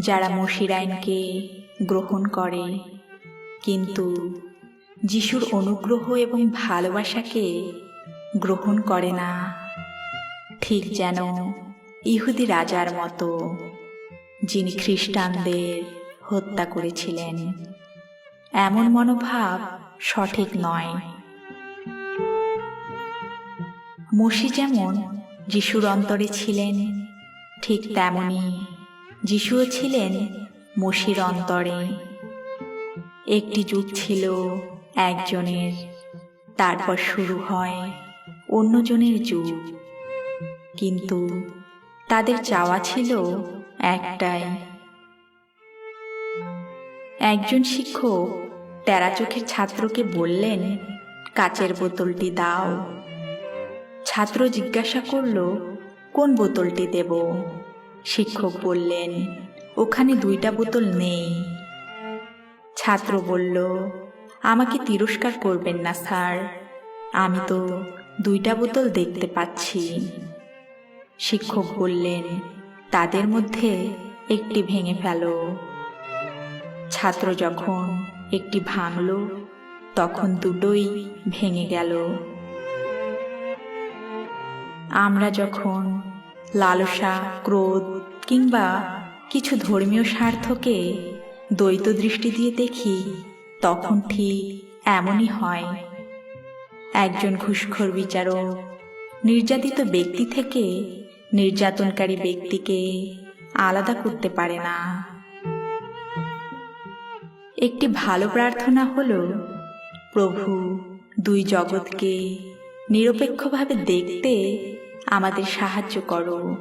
যারা মসির আইনকে গ্রহণ করে। কিন্তু যিশুর অনুগ্রহ এবং ভালোবাসাকে গ্রহণ করে না, ঠিক যেন ইহুদি রাজার মতো, যিনি খ্রিস্টানদের হত্যা করেছিলেন। এমন মনোভাব সঠিক নয়। মসি যেমন যিশুর অন্তরে ছিলেন, ঠিক তেমনি যিশুও ছিলেন মসির অন্তরে। একটি যুগ ছিল একজনের, তারপর শুরু হয় অন্যজনের যুগ। কিন্তু তাদের চাওয়া ছিল একটাই। একজন শিক্ষক তেরা চোখের ছাত্রকে বললেন, কাচের বোতলটি দাও। ছাত্র জিজ্ঞাসা করল, কোন বোতলটি দেব? শিক্ষক বললেন, ওখানে দুইটা বোতল নেই। ছাত্র বলল, আমাকে তিরস্কার করবেন না, স্যার। আমি তো দুইটা বোতল দেখতে পাচ্ছি। শিক্ষক বললেন, তাদের মধ্যে একটি ভেঙে ফেলো। ছাত্র যখন একটি ভাঙল, তখন দুটোই ভেঙে গেল। আমরা যখন লালসা, ক্রোধ কিংবা কিছু ধর্মীয় স্বার্থকে দ্বৈত দৃষ্টি দিয়ে দেখি, তখন ঠিক এমনই হয়। একজন ঘুষখোর বিচারক, নির্যাতিত ব্যক্তি থেকে নির্যাতনকারী ব্যক্তিকে আলাদা করতে পারে না। একটি ভালো প্রার্থনা হলো, প্রভু দুই জগৎকে নিরপেক্ষভাবে দেখতে আমাদের সাহায্য করো।